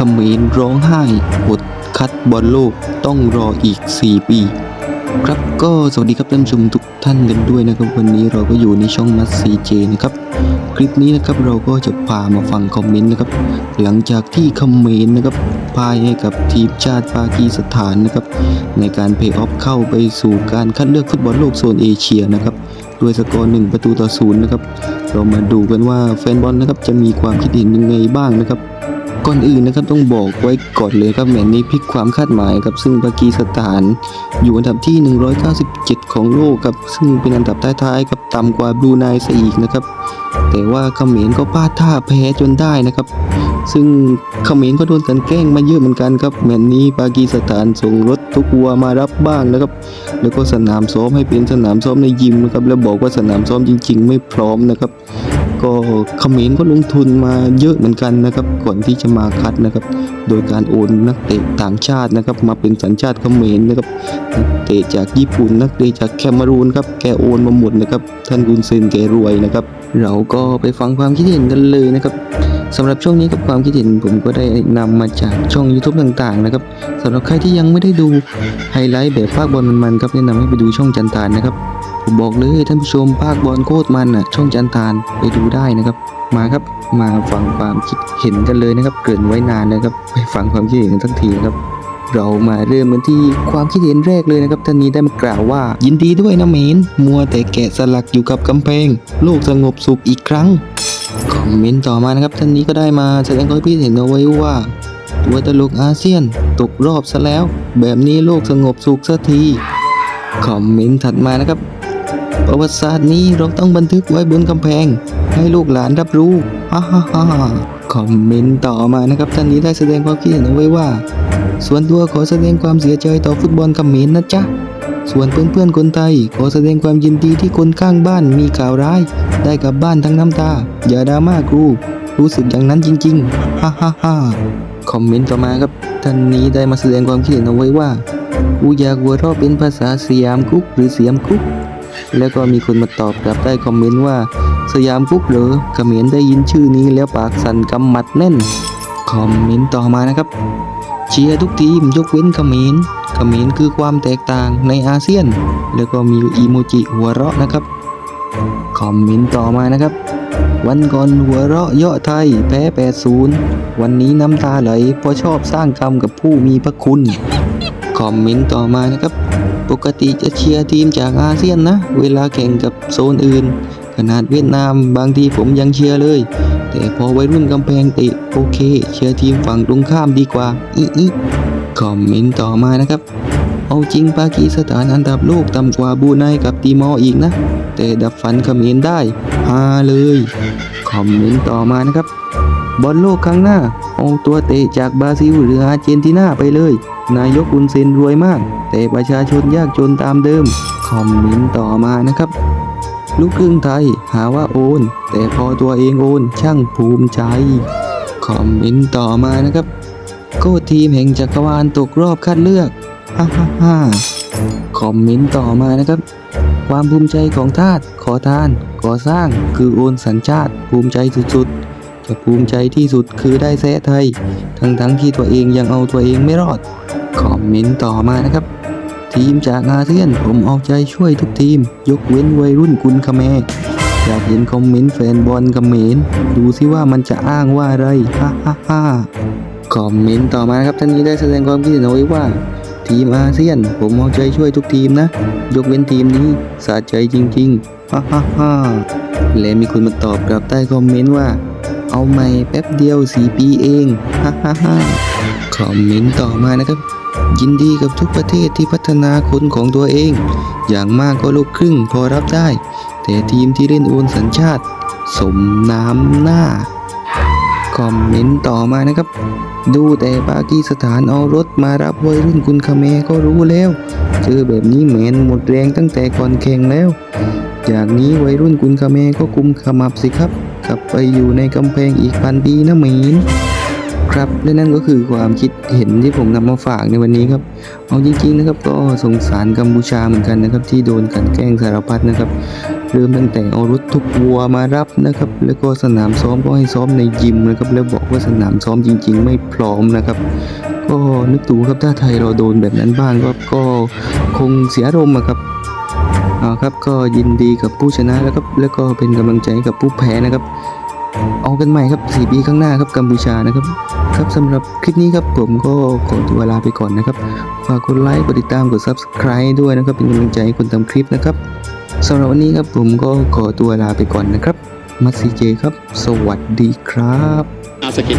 เขมรร้องไห้อดคัดบอลโลกต้องรออีก 4 ปี ครับก็สวัสดีครับท่านผู้ชมทุกท่านกันด้วยนะครับ วันนี้เราก็อยู่ในช่องมัสซีเจนะครับ คลิปนี้นะครับเราก็จะพามาฟังคอมเมนต์นะครับ หลังจากที่เขมรนะครับพ่ายให้กับทีมชาติปากีสถานนะครับ ในการเพย์ออฟเข้าไปสู่การคัดเลือกฟุตบอลโลกโซนเอเชียนะครับด้วยสกอร์หนึ่งประตูต่อศูนย์นะครับ เรามาดูกันว่าแฟนบอลนะครับจะมีความคิดเห็นยังไงบ้างนะครับ ก่อนอื่นนะครับต้องบอกไว้ก่อนเลยครับแมตช์นี้พลิกความคาดหมายครับซึ่งปากีสถาน อยู่อันดับที่ 197 ของโลกครับซึ่งเป็นอันดับท้ายๆครับต่ำกว่าบรูไนซะอีกนะครับแต่ว่าเขมรก็พลาดท่าแพ้จนได้นะครับ ซึ่งเขมรก็โดนกันแกล้งมาเยอะเหมือนกันครับแมตช์นี้ปากีสถานส่งรถทุกวัวมารับบ้างนะครับ แล้วก็สนามซ้อมให้เป็นสนามซ้อมในยิมนะครับแล้วบอกว่าสนามซ้อมจริง ๆ ไม่พร้อมนะครับ ก็เขมรก็ลงทุนมาเยอะเหมือนกันนะครับ ก่อนที่จะมาคัดนะครับ โดยการโอนนักเตะต่างชาตินะครับ มาเป็นสัญชาติเขมรนะครับนักเตะจากญี่ปุ่นนักเตะจากแคนารูนครับแกโอนมาหมดนะครับ ท่านกุนเซนแกรวยนะครับ เราก็ไปฟังความคิดเห็นกันเลยนะครับ สำหรับช่วงนี้กับความคิดเห็นผมก็ได้นำมาจากช่อง YouTube ต่างๆนะครับสำหรับใครที่ยังไม่ได้ดูไฮไลท์แบบภาคบอลมันๆครับแนะนำให้ไปดูช่องจันทานนะครับผมบอกเลยท่านผู้ชมภาคบอลโคตรมันอะช่องจันทานไปดูได้นะครับ มาครับมาฟังความคิดเห็นกันเลยนะครับ เกินไว้นานนะครับไปฟังความคิดเห็นกันทั้งทีครับเรามาเริ่มกันที่ความคิดเห็นแรกเลยนะครับท่านนี้ได้มากล่าวว่า ยินดีด้วยนะเมน มัวแต่แกะสลักอยู่กับกำแพง โลกสงบสุขอีกครั้ง คอมเมนต์ต่อมานะครับท่านนี้ก็ได้มาแสดงความคิดเห็นเอาไว้ว่าตัวตลกอาเซียนตกรอบซะแล้ว แบบนี้โลกสงบสุขสักทีคอมเมนต์ถัดมานะครับ ประวัติศาสตร์นี้เราต้องบันทึกไว้บนกำแพง ให้ลูกหลานรับรู้ฮ่าฮ่าฮ่าคอมเมนต์ต่อมานะครับท่านนี้ได้แสดงความคิดเห็นเอาไว้ว่า ส่วนตัวขอแสดงความเสียใจต่อฟุตบอลเขมรนะจ๊ะ ส่วนเพื่อนๆคนไทย ขอแสดงความยินดีที่คนข้างบ้านมีข่าวร้าย ได้กลับบ้านทั้งน้ำตา อย่าดราม่าครู รู้สึกอย่างนั้นจริงๆฮ่าฮ่าฮ่าคอมเมนต์ต่อมาครับ ท่านนี้ได้มาแสดงความคิดเห็นเอาไว้ว่ากูอยากหัวเราะเป็นภาษาสยามกุ๊กหรือเสียมกุ๊กแล้วก็มีคนมาตอบกลับใต้คอมเมนต์ว่า สยามกุ๊กเหรอเขมรได้ยินชื่อนี้แล้วปากสั่นกำมัดแน่น คอมเมนต์ต่อมานะครับเชียร์ทุกทีมยกเว้นเขมรเขมรคือความแตกต่างในอาเซียน แล้วก็มีอีโมจิหัวเราะนะครับ คอมเมนต์ต่อมานะครับ วันก่อนหัวเราะเยาะไทยแพ้8-0 วันนี้น้ำตาไหลเพราะชอบสร้างกรรมกับผู้มีพระคุณ คอมเมนต์ต่อมานะครับ ปกติจะเชียร์ทีมจากอาเซียนนะ เวลาแข่งกับโซนอื่น ขนาดเวียดนามบางทีผมยังเชียร์เลย แต่พอวัยรุ่นกำแพงเตะโอเค เชียร์ทีมฝั่งตรงข้ามดีกว่าอีอี คอมเมนต์ต่อมานะครับ เอาจริงปากีสถานอันดับโลกต่ำกว่าบูไนกับตีมอร์อีกนะ แต่ดับฝันเขมรได้ฮาเลยคอมเมนต์ต่อมานะครับ บอลโลกครั้งหน้าเอาตัวเตะจากบราซิลหรืออาร์เจนตินาไปเลย นายกอุนเซนรวยมาก แต่ประชาชนยากจนตามเดิม คอมเมนต์ต่อมานะครับ ลูกครึ่งไทยหาว่าโอน แต่พอตัวเองโอนช่างภูมิใจ คอมเมนต์ต่อมานะครับ ก้ทีมแห่งจักรวาลตกรอบคัดเลือก ฮ่าฮ่าฮ่าคอมเมนต์ต่อมานะครับ ความภูมิใจของทาสขอทาน ก่อสร้างคือโอนสัญชาติ ภูมิใจสุดๆ จะภูมิใจที่สุดคือได้แซะไทย ทั้งๆที่ตัวเองยังเอาตัวเองไม่รอด คอมเมนต์ต่อมานะครับ ทีมจากอาเซียนผมเอาใจช่วยทุกทีม ยกเว้นวัยรุ่นกุนคาแมอยากเห็นคอมเมนต์แฟนบอลเขมรดูซิว่ามันจะอ้างว่าอะไร ฮ่าฮ่าฮ่า คอมเมนต์ต่อมานะครับท่านนี้ได้แสดงความคิดเห็นเอาไว้ว่า ทีมอาเซียน ผมเอาใจช่วยทุกทีมนะ ยกเว้นทีมนี้สะใจจริงๆฮ่าฮ่าฮ่าและมีคนมาตอบกลับใต้คอมเมนต์ว่า เอาใหม่แป๊บเดียวสี่ปีเองฮ่าฮ่าฮ่าคอมเมนต์ต่อมานะครับ ยินดีกับทุกประเทศที่พัฒนาคนของตัวเอง อย่างมากก็ลูกครึ่งพอรับได้ แต่ทีมที่เล่นโอนสัญชาติ สมน้ำหน้า คอมเมนต์ต่อมานะครับ ดูแต่ปากีสถานเอารถมารับวัยรุ่นกุนคาเมก็รู้แล้วเจอแบบนี้แมนหมดแรงตั้งแต่ก่อนแข่งแล้ว จากนี้วัยรุ่นกุนคาเมก็กุมขมับสิครับกลับไปอยู่ในกำแพงอีกพันปีนะเหมนครับและนั่นก็คือความคิดเห็นที่ผมนำมาฝากในวันนี้ครับ เอาจริงๆนะครับก็สงสารกัมพูชาเหมือนกันนะครับ ที่โดนกันแกล้งสารพัดนะครับ เริ่มตั้งแต่เอารถทุกวัวมารับนะครับ แล้วก็สนามซ้อมก็ให้ซ้อมในยิมนะครับ แล้วบอกว่าสนามซ้อมจริง ๆ ไม่พร้อมนะครับ ก็นึกดูครับถ้าไทยเราโดนแบบนั้นบ้างก็ก็คงเสียรมอะครับเอาครับก็ยินดีกับผู้ชนะแล้วครับแล้วก็เป็นกำลังใจกับผู้แพ้นะครับ เอากันใหม่ครับ4ปีข้างหน้าครับกัมพูชานะครับ ครับสำหรับคลิปนี้ครับผมก็ขอตัวลาไปก่อนนะครับ ฝากกดไลค์กดติดตามกด subscribe ด้วยนะครับ เป็นกำลังใจคนทำคลิปนะครับ สำหรับวันนี้ครับผมก็ขอตัวลาไปก่อนนะครับ มัตซีเจครับ สวัสดีครับอาสกิ